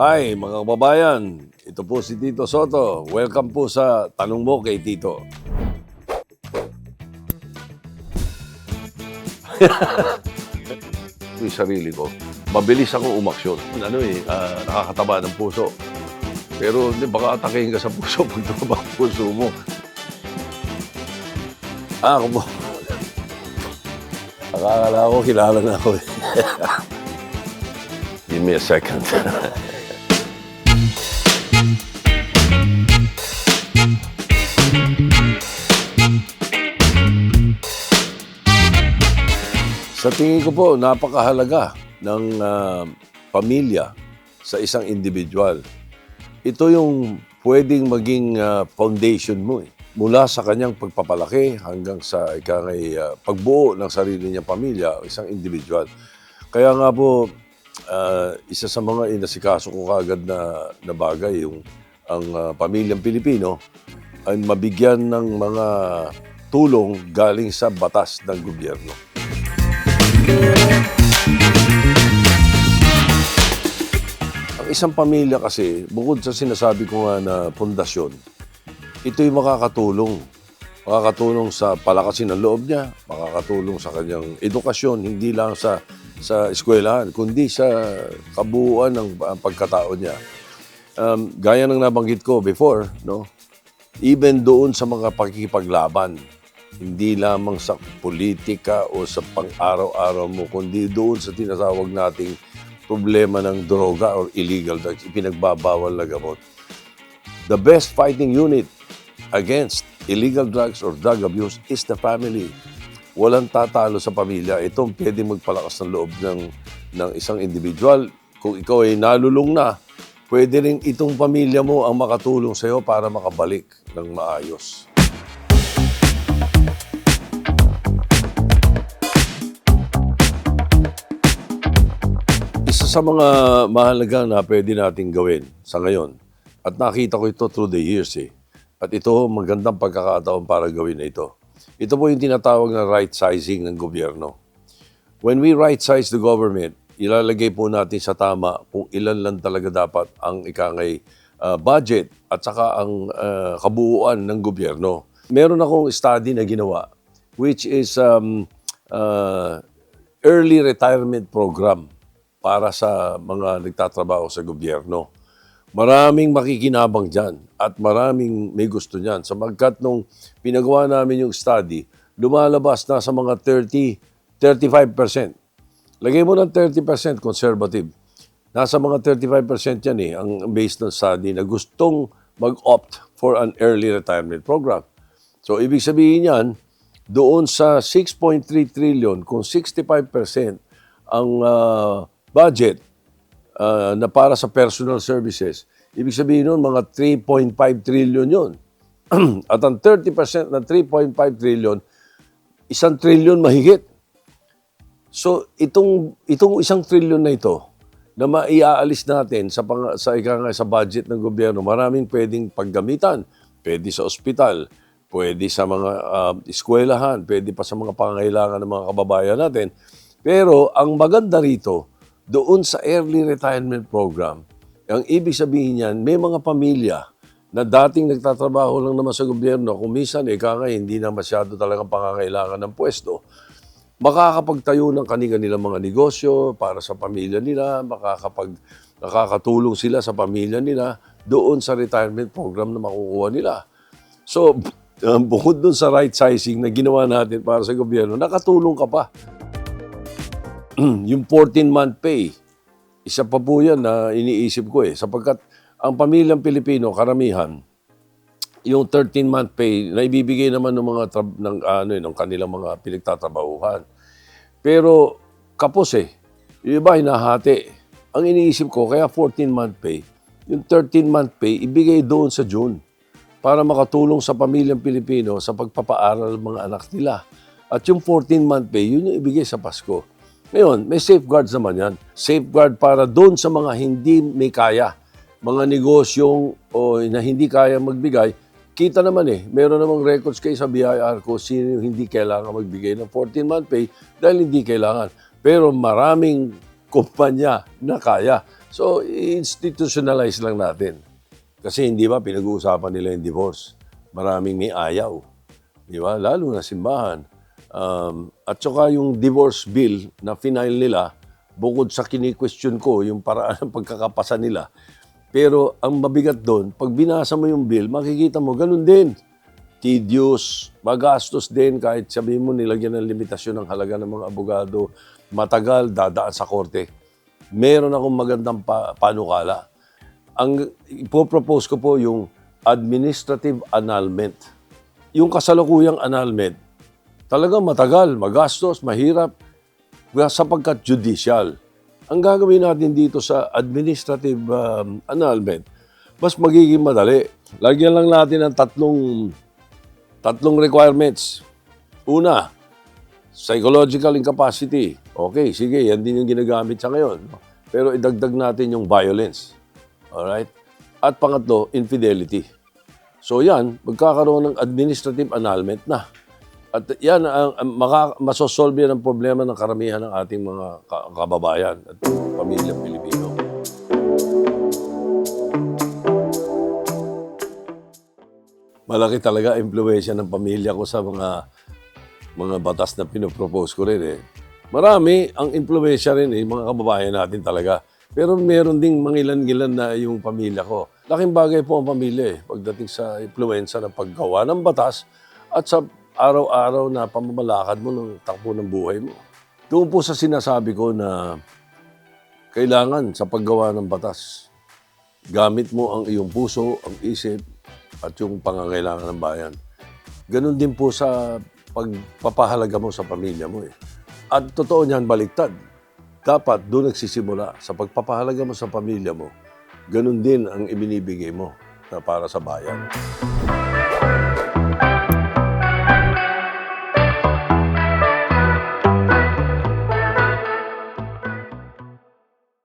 Hi mga kababayan, ito po si Tito Soto. Welcome po sa Tanong Mo kay Tito. Ito yung sarili ko. Mabilis ako umaksyon. Ano eh, ah, nakakataba ng puso. Pero hindi, baka atakehin ka sa puso pag tumaba ang puso mo. Ah, ako po. Akala ko, kilala na ako. eh. Give me a second. Sa tingin ko po, napakahalaga ng ah, pamilya sa isang individual. Ito yung pwedeng maging ah, foundation mo eh. Mula sa kanyang pagpapalaki hanggang sa ikangay ah, pagbuo ng sarili niyang pamilya, isang individual. Kaya nga po, ah, isa sa mga inasikaso ko kagad na, na bagay, yung ang ah, pamilyang Pilipino ay mabigyan ng mga tulong galing sa batas ng gobyerno. Ang isang pamilya kasi, bukod sa sinasabi ko nga na pundasyon, ito'y makakatulong. Makakatulong sa palakasin ng loob niya, makakatulong sa kanyang edukasyon, hindi lang sa sa eskwelahan, kundi sa kabuuan ng uh, pagkatao niya. Um, gaya ng nabanggit ko before, no? even doon sa mga pakikipaglaban, hindi lamang sa politika o sa pang-araw-araw mo, kundi doon sa tinatawag nating problema ng droga or illegal drugs, ipinagbabawal na gamot. The best fighting unit against illegal drugs or drug abuse is the family. Walang tatalo sa pamilya. Ito ang pwede magpalakas ng loob ng, ng isang individual. Kung ikaw ay nalulung na, pwede rin itong pamilya mo ang makatulong sa iyo para makabalik ng maayos. Isa sa mga mahalaga na pwede nating gawin sa ngayon, at nakita ko ito through the years eh, at ito magandang pagkakataon para gawin na ito. Ito po yung tinatawag na right sizing ng gobyerno. When we right size the government, ilalagay po natin sa tama kung ilan lang talaga dapat ang ikangay uh, budget at saka ang uh, kabuuan ng gobyerno. Meron akong study na ginawa which is um, uh, early retirement program para sa mga nagtatrabaho sa gobyerno. Maraming makikinabang dyan at maraming may gusto niyan. Samagkat nung pinagawa namin yung study, lumalabas na sa mga 30, 35%. Lagay mo ng 30% conservative. Nasa mga 35% yan eh, ang based ng study na gustong mag-opt for an early retirement program. So, ibig sabihin yan, doon sa 6.3 trillion, kung 65% ang ah, budget ah, na para sa personal services, ibig sabihin nun, mga 3.5 trillion yun. At ang 30% ng 3.5 trillion, isang trillion mahigit. So, itong, itong isang trillion na ito, na maiaalis natin sa, pang, sa, ika nga, sa budget ng gobyerno, maraming pwedeng paggamitan. Pwede sa ospital, pwede sa mga uh, eskwelahan, pwede pa sa mga pangangailangan ng mga kababayan natin. Pero ang maganda rito, doon sa early retirement program, ang ibig sabihin niyan, may mga pamilya na dating nagtatrabaho lang naman sa gobyerno, kung minsan eh, kaya hindi na masyado talagang pangangailangan ng pwesto, makakapagtayo ng kanilang mga negosyo para sa pamilya nila, makakapag, nakakatulong sila sa pamilya nila doon sa retirement program na makukuha nila. So, bukod doon sa right sizing na ginawa natin para sa gobyerno, nakatulong ka pa. yung 14-month pay, isa pa po yan na iniisip ko eh. Sapagkat ang pamilyang Pilipino, karamihan, yung 13-month pay na ibibigay naman ng mga ng ano eh, ng kanilang mga pinagtatrabahuhan. Pero kapos eh. Yung iba hinahati. Ang iniisip ko kaya 14-month pay, yung 13-month pay ibigay doon sa June para makatulong sa pamilyang Pilipino sa pagpapaaral ng mga anak nila. At yung 14-month pay, yun yung ibigay sa Pasko. Ngayon, may safeguards naman yan. Safeguard para doon sa mga hindi may kaya. Mga negosyong o na hindi kaya magbigay, kita naman eh, meron namang records kayo sa BIR ko sino hindi kailangan magbigay ng 14-month pay dahil hindi kailangan. Pero maraming kumpanya na kaya. So, institutionalize lang natin. Kasi hindi ba pinag-uusapan nila yung divorce. Maraming may ayaw. Di ba? Lalo na simbahan. Um, at saka yung divorce bill na final nila, bukod sa kini-question ko yung paraan ng pagkakapasa nila. Pero ang mabigat doon, pag binasa mo yung bill, makikita mo, ganun din. Tedious, magastos din kahit sabihin mo nilagyan ng limitasyon ng halaga ng mga abogado, matagal, dadaan sa korte. Meron akong magandang pa- panukala. Ang ipopropose ko po yung administrative annulment. Yung kasalukuyang annulment, talagang matagal, magastos, mahirap, sapagkat judicial. Ang gagawin natin dito sa administrative um, annulment, mas magiging madali. Lagyan lang natin ng tatlong tatlong requirements. Una, psychological incapacity. Okay, sige, yan din yung ginagamit sa ngayon. Pero idagdag natin yung violence. Alright? At pangatlo, infidelity. So yan, magkakaroon ng administrative annulment na. At yan, ang, ang maka, masosolve ang problema ng karamihan ng ating mga ka- kababayan at pamilya Pilipino. Malaki talaga impluensya ng pamilya ko sa mga mga batas na pinopropose ko rin eh. Marami ang impluensya rin eh, mga kababayan natin talaga. Pero meron ding mangilan-gilan na yung pamilya ko. Laking bagay po ang pamilya eh, pagdating sa impluensya ng paggawa ng batas at sa araw-araw na pamamalakad mo ng takbo ng buhay mo. Doon po sa sinasabi ko na kailangan sa paggawa ng batas, gamit mo ang iyong puso, ang isip, at yung pangangailangan ng bayan. Ganon din po sa pagpapahalaga mo sa pamilya mo eh. At totoo niyan, baliktad. Dapat doon nagsisimula sa pagpapahalaga mo sa pamilya mo. Ganon din ang ibinibigay mo na para sa bayan.